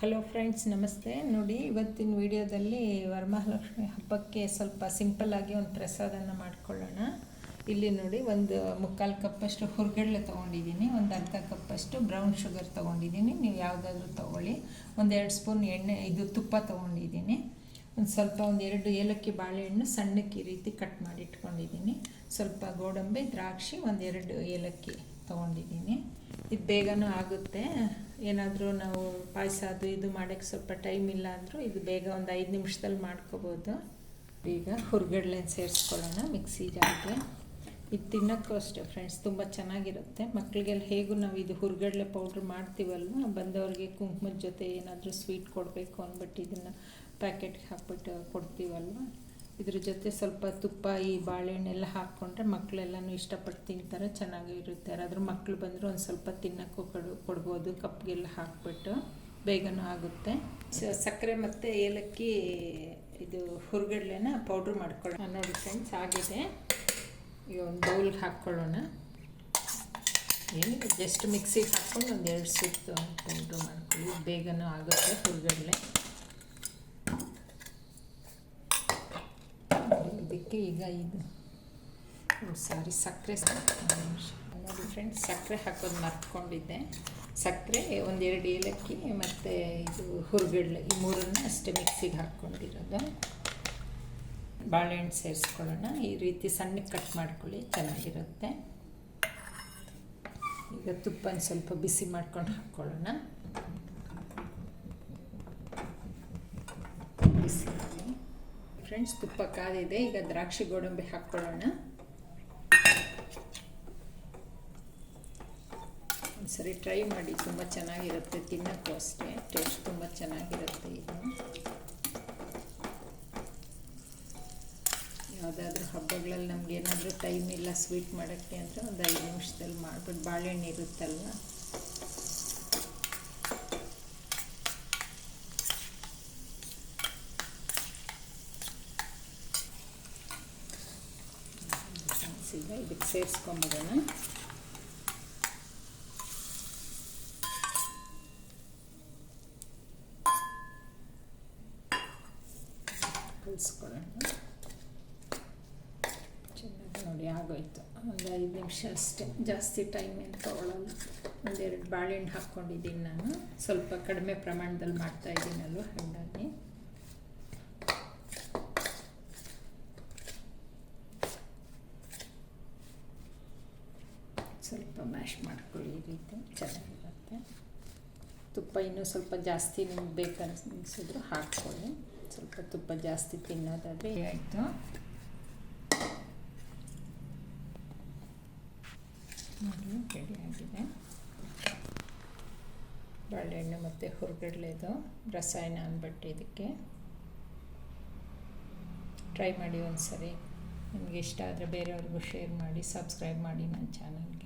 Hello friends ನಮಸ್ತೆ. ನೋಡಿ, ಇವತ್ತಿನ ವಿಡಿಯೋದಲ್ಲಿ ವರಮಹಾಲಕ್ಷ್ಮಿ ಹಬ್ಬಕ್ಕೆ ಸ್ವಲ್ಪ ಸಿಂಪಲ್ಲಾಗಿ ಒಂದು ಪ್ರಸಾದನ ಮಾಡ್ಕೊಳ್ಳೋಣ. ಇಲ್ಲಿ ನೋಡಿ, ಒಂದು ಮುಕ್ಕಾಲು ಕಪ್ಪಷ್ಟು ಹುರ್ಗಡ್ಲೆ ತೊಗೊಂಡಿದ್ದೀನಿ, ಒಂದು ಅರ್ಧ ಕಪ್ಪಷ್ಟು ಬ್ರೌನ್ ಶುಗರ್ ತೊಗೊಂಡಿದ್ದೀನಿ. ನೀವು ಯಾವುದಾದ್ರೂ ತೊಗೊಳ್ಳಿ. ಒಂದೆರಡು ಸ್ಪೂನ್ ಎಣ್ಣೆ, ಇದು ತುಪ್ಪ ತೊಗೊಂಡಿದ್ದೀನಿ. ಒಂದು ಸ್ವಲ್ಪ ಒಂದು ಎರಡು ಏಲಕ್ಕಿ ಬಾಳೆಹಣ್ಣು ಸಣ್ಣಕ್ಕೆ ಈ ರೀತಿ ಕಟ್ ಮಾಡಿ ಇಟ್ಕೊಂಡಿದ್ದೀನಿ. ಸ್ವಲ್ಪ ಗೋಡಂಬಿ, ದ್ರಾಕ್ಷಿ ಒಂದೆರಡು ಏಲಕ್ಕಿ. ತೊಗೊಂಡಿದ್ದೀನಿ. ಇದು ಬೇಗನೂ ಆಗುತ್ತೆ. ಏನಾದರೂ ನಾವು ಪಾಯಸ ಅದು ಇದು ಮಾಡೋಕ್ಕೆ ಸ್ವಲ್ಪ ಟೈಮ್ ಇಲ್ಲ ಅಂದರೂ ಇದು ಬೇಗ ಒಂದು ಐದು ನಿಮಿಷದಲ್ಲಿ ಮಾಡ್ಕೋಬೋದು. ಈಗ ಹುರ್ಗಡ್ಲೆ ಸೇರಿಸ್ಕೊಳ್ಳೋಣ ಮಿಕ್ಸಿ ಜಾರಿಗೆ. ಇದು ತಿನ್ನೋಕ್ಕೂ ಅಷ್ಟೆ ಫ್ರೆಂಡ್ಸ್ ತುಂಬ ಚೆನ್ನಾಗಿರುತ್ತೆ. ಮಕ್ಕಳಿಗೆಲ್ಲ ಹೇಗೂ ನಾವು ಇದು ಹುರ್ಗಡ್ಲೆ ಪೌಡ್ರ್ ಮಾಡ್ತೀವಲ್ವ? ಬಂದವ್ರಿಗೆ ಕುಂಕುಮದ ಜೊತೆ ಏನಾದರೂ ಸ್ವೀಟ್ ಕೊಡಬೇಕು ಅಂದ್ಬಿಟ್ಟು ಇದನ್ನು ಪ್ಯಾಕೆಟ್ಗೆ ಹಾಕ್ಬಿಟ್ಟು ಕೊಡ್ತೀವಲ್ವ? ಇದ್ರ ಜೊತೆ ಸ್ವಲ್ಪ ತುಪ್ಪ ಈ ಬಾಳೆಹಣ್ಣೆಲ್ಲ ಹಾಕ್ಕೊಂಡ್ರೆ ಮಕ್ಕಳೆಲ್ಲನೂ ಇಷ್ಟಪಟ್ಟು ತಿಂತಾರೆ ಚೆನ್ನಾಗಿ ಇರುತ್ತೆ. ಯಾರಾದರೂ ಮಕ್ಕಳು ಬಂದರೂ ಒಂದು ಸ್ವಲ್ಪ ತಿನ್ನೋಕ್ಕೂ ಕೊಡು ಕೊಡ್ಬೋದು ಕಪ್ಗೆಲ್ಲ ಹಾಕ್ಬಿಟ್ಟು ಬೇಗನೂ ಆಗುತ್ತೆ. ಸೊ ಸಕ್ಕರೆ ಮತ್ತು ಏಲಕ್ಕಿ ಇದು ಹುರ್ಗಡ್ಲೆನ ಪೌಡ್ರ್ ಮಾಡ್ಕೊಳ್ಳೋಣ. ನೋಡಿ ಫ್ರೆಂಡ್ಸ್ ಆಗಿದೆ. ಈಗ ಒಂದು ಬೌಲ್ಗೆ ಹಾಕ್ಕೊಳ್ಳೋಣ. ಏನಿದೆ? ಜಸ್ಟ್ ಮಿಕ್ಸಿಗೆ ಹಾಕ್ಕೊಂಡು ಒಂದು ಎರಡು ಸುತ್ತು ಪೌಡ್ರ್ ಮಾಡ್ಕೊಳ್ಳಿ. ಬೇಗನೂ ಆಗುತ್ತೆ ಹುರ್ಗಡ್ಲೆ. ಇದಕ್ಕೆ ಈಗ ಇದು. ಸಾರಿ ಸಕ್ಕರೆ ನೋಡಿ ಫ್ರೆಂಡ್ಸ್ ಸಕ್ಕರೆ ಹಾಕೋದು ಮರ್ತ್ಕೊಂಡಿದ್ದೆ. ಸಕ್ಕರೆ ಒಂದೆರಡು ಏಲಕ್ಕಿ ಮತ್ತು ಇದು ಹುರ್ಗಡ್ಲೆ. ಈ ಮೂರನ್ನು ಅಷ್ಟೇ ಮಿಕ್ಸಿಗೆ ಹಾಕ್ಕೊಂಡಿರೋದು ಬಾಳೆಹಣ್ಣು ಸೇರಿಸ್ಕೊಳ್ಳೋಣ. ಈ ರೀತಿ ಸಣ್ಣಕ್ಕೆ ಕಟ್ ಮಾಡ್ಕೊಳ್ಳಿ, ಚೆನ್ನಾಗಿರುತ್ತೆ. ಈಗ ತುಪ್ಪನ ಸ್ವಲ್ಪ ಬಿಸಿ ಮಾಡ್ಕೊಂಡು ಹಾಕ್ಕೊಳ್ಳೋಣ ಬಿಸಿ ಫ್ರೆಂಡ್ಸ್ ತುಪ್ಪ ಕಾದಿದೆ ಈಗ ದ್ರಾಕ್ಷಿ ಗೋಡಂಬಿ ಹಾಕ್ಕೊಳ್ಳೋಣ. ಒಂದ್ಸರಿ ಟ್ರೈ ಮಾಡಿ. ತುಂಬ ಚೆನ್ನಾಗಿರುತ್ತೆ ತಿನ್ನೋಕ್ಕೂ ಅಷ್ಟೇ. ಟೇಸ್ಟ್ ತುಂಬ ಚೆನ್ನಾಗಿರುತ್ತೆ ಇದು. ಯಾವುದಾದ್ರೂ ಹಬ್ಬಗಳಲ್ಲಿ ನಮ್ಗೆ ಏನಾದರೂ ಟೈಮ್ ಇಲ್ಲ ಸ್ವೀಟ್ ಮಾಡೋಕ್ಕೆ ಅಂದರೆ ಒಂದು ಐದು ನಿಮಿಷದಲ್ಲಿ ಮಾಡ್ಬಿಟ್ಟು ಬಾಳೆಹಣ್ಣು ಇರುತ್ತಲ್ವ? ಈಗ ಇದಕ್ಕೆ ಸೇರಿಸ್ಕೊಂಬಿಡೋಣ ಕಲಿಸ್ಕೊಳ್ಳೋಣ ಚೆನ್ನಾಗಿ ನೋಡಿ ಆಗೋಯ್ತು ಒಂದು ಐದು ನಿಮಿಷ ಅಷ್ಟೇ ಜಾಸ್ತಿ ಟೈಮ್ ಏನು ತೊಗೊಳ್ಳಲ್ಲ ಒಂದೆರಡು ಬಾಳೆಹಣ್ಣು ಹಾಕ್ಕೊಂಡಿದ್ದೀನಿ ನಾನು ಸ್ವಲ್ಪ ಕಡಿಮೆ ಪ್ರಮಾಣದಲ್ಲಿ ಮಾಡ್ತಾ ಇದ್ದೀನಲ್ವ ಮ್ಯಾಶ್ ಮಾಡ್ಕೊಳ್ಳಿ ಈ ರೀತಿ. ಚೆನ್ನಾಗಿರುತ್ತೆ. ತುಪ್ಪ ಇನ್ನೂ ಸ್ವಲ್ಪ ಜಾಸ್ತಿ ನಿಮ್ಗೆ ಬೇಕನ್ನಿಸಿದ್ರು ಹಾಕ್ಕೊಳ್ಳಿ. ಸ್ವಲ್ಪ ತುಪ್ಪ ಜಾಸ್ತಿ ತಿನ್ನೋದಾದರೆ ಆಯಿತು. ನೋಡಿ ರೆಡಿಯಾಗಿದೆ ಬಾಳೆಹಣ್ಣು ಮತ್ತು ಹುರ್ಗಡ್ಲೆದು ರಸಾಯನ ಅಂದ್ಬಿಟ್ಟು ಇದಕ್ಕೆ. ಟ್ರೈ ಮಾಡಿ ಒಂದು ಸರಿ ನಿಮಗೆ ಇಷ್ಟ ಆದರೆ ಬೇರೆಯವ್ರಿಗೂ ಶೇರ್ ಮಾಡಿ, ಸಬ್ಸ್ಕ್ರೈಬ್ ಮಾಡಿ ನನ್ನ ಚಾನಲ್ಗೆ.